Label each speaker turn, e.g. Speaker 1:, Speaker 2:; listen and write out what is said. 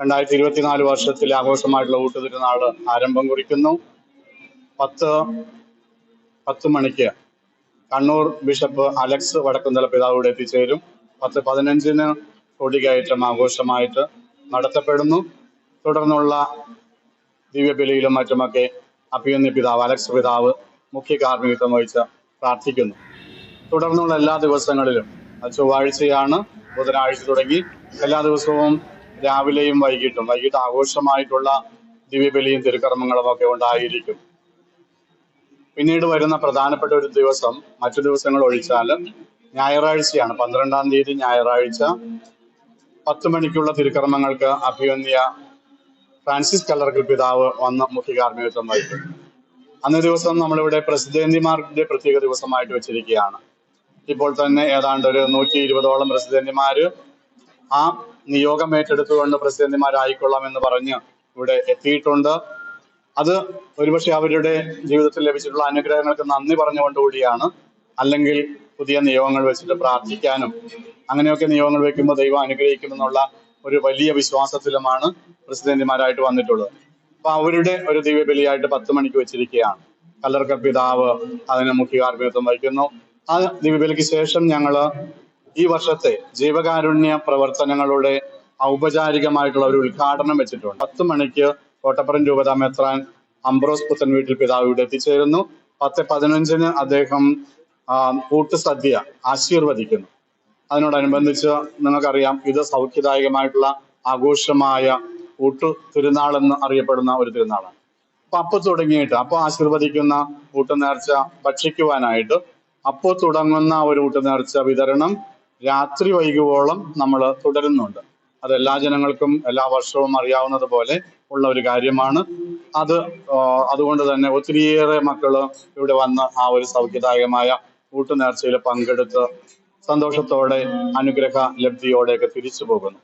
Speaker 1: രണ്ടായിരത്തി ഇരുപത്തിനാല് വർഷത്തിലെ ആഘോഷമായിട്ടുള്ള ഊട്ടുതിരുനാൾ ആരംഭം കുറിക്കുന്നു. പത്ത് പത്ത് മണിക്ക് കണ്ണൂർ ബിഷപ്പ് അലക്സ് വടക്കുന്തല പിതാവോട് എത്തിച്ചേരും. പത്ത് പതിനഞ്ചിന് കൊടികയറ്റം ആഘോഷമായിട്ട് നടത്തപ്പെടുന്നു. തുടർന്നുള്ള ദിവ്യബലിയിലും മറ്റുമൊക്കെ അഭിയന്യ പിതാവ് അലക്സ് പിതാവ് മുഖ്യ കാർമ്മികത്വം വഹിച്ച് പ്രാർത്ഥിക്കുന്നു. തുടർന്നുള്ള എല്ലാ ദിവസങ്ങളിലും ചൊവ്വാഴ്ചയാണ്. ബുധനാഴ്ച തുടങ്ങി. എല്ലാ ദിവസവും രാവിലെയും വൈകിട്ടും വൈകിട്ട് ആഘോഷമായിട്ടുള്ള ദിവ്യബലിയും തിരുക്കർമ്മങ്ങളും ഒക്കെ ഉണ്ടായിരിക്കും. പിന്നീട് വരുന്ന പ്രധാനപ്പെട്ട ഒരു ദിവസം മറ്റു ദിവസങ്ങൾ ഒഴിച്ചാൽ ഞായറാഴ്ചയാണ്. പന്ത്രണ്ടാം തീയതി ഞായറാഴ്ച. പത്ത് മണിക്കുള്ള തിരുക്കർമ്മങ്ങൾക്ക് അഭിവന്യ ഫ്രാൻസിസ് കല്ലറക്കൽ പിതാവ് വന്ന മുഖ്യ കാർമ്മികത്വം വഹിക്കും. അന്നേ ദിവസം നമ്മളിവിടെ പ്രസിദ്ധേന്തിമാരുടെ പ്രത്യേക ദിവസമായിട്ട് വെച്ചിരിക്കുകയാണ്. ഇപ്പോൾ തന്നെ ഏതാണ്ട് ഒരു നൂറ്റി ഇരുപതോളം പ്രസിദ്ധന്റിമാര് ആ നിയോഗം ഏറ്റെടുത്തുകൊണ്ട് പ്രസിഡന്റുമാരായിക്കൊള്ളാം എന്ന് പറഞ്ഞ് ഇവിടെ എത്തിയിട്ടുണ്ട്. അത് ഒരുപക്ഷെ അവരുടെ ജീവിതത്തിൽ ലഭിച്ചിട്ടുള്ള അനുഗ്രഹങ്ങൾക്ക് നന്ദി പറഞ്ഞുകൊണ്ടുകൂടിയാണ് അല്ലെങ്കിൽ പുതിയ നിയോഗങ്ങൾ വെച്ചിട്ട് പ്രാർത്ഥിക്കാനും അങ്ങനെയൊക്കെ നിയോഗങ്ങൾ വെക്കുമ്പോൾ ദൈവം അനുഗ്രഹിക്കുമെന്നുള്ള ഒരു വലിയ വിശ്വാസത്തിലുമാണ് പ്രസിഡന്റുമാരായിട്ട് വന്നിട്ടുള്ളത്. അപ്പൊ അവരുടെ ഒരു ദിവ്യബലിയായിട്ട് പത്ത് മണിക്ക് വെച്ചിരിക്കുകയാണ്. കല്ലർക്ക പിതാവ് അതിന് മുഖ്യ കാർമ്മികത്വം വഹിക്കുന്നു. ആ ദിവ്യബലിക്ക് ശേഷം ഞങ്ങൾ ഈ വർഷത്തെ ജീവകാരുണ്യ പ്രവർത്തനങ്ങളുടെ ഔപചാരികമായിട്ടുള്ള ഒരു ഉദ്ഘാടനം വെച്ചിട്ടുണ്ട്. പത്ത് മണിക്ക് കോട്ടപ്പുറം രൂപത മെത്രാൻ അംബ്രോസ് പുത്തൻ വീട്ടിൽ പിതാവ് ഇവിടെ എത്തിച്ചേരുന്നു. പത്ത് പതിനഞ്ചിന് അദ്ദേഹം കൂട്ടു സദ്യ ആശീർവദിക്കുന്നു. അതിനോടനുബന്ധിച്ച് നിങ്ങൾക്കറിയാം ഇത് സൗഖ്യദായകമായിട്ടുള്ള ആഘോഷമായ ഊട്ടു തിരുനാൾ എന്ന് അറിയപ്പെടുന്ന ഒരു തിരുനാളാണ്. അപ്പൊ അപ്പൊ തുടങ്ങിയിട്ട് അപ്പൊ ആശീർവദിക്കുന്ന ഊട്ടുനേർച്ച ഭക്ഷിക്കുവാനായിട്ട് അപ്പോ തുടങ്ങുന്ന ഒരു ഊട്ടുനേർച്ച വിതരണം രാത്രി വൈകുവോളം നമ്മൾ തുടരുന്നുണ്ട്. അത് എല്ലാ ജനങ്ങൾക്കും എല്ലാ വർഷവും അറിയാവുന്നത് പോലെ ഉള്ള ഒരു കാര്യമാണ്. അത് അതുകൊണ്ട് തന്നെ ഒത്തിരിയേറെ മക്കൾ ഇവിടെ വന്ന് ആ ഒരു സൗഖ്യദായകമായ കൂട്ടുനേർച്ചയിൽ പങ്കെടുത്ത് സന്തോഷത്തോടെ അനുഗ്രഹ ലബ്ധിയോടെയൊക്കെ തിരിച്ചു പോകുന്നു.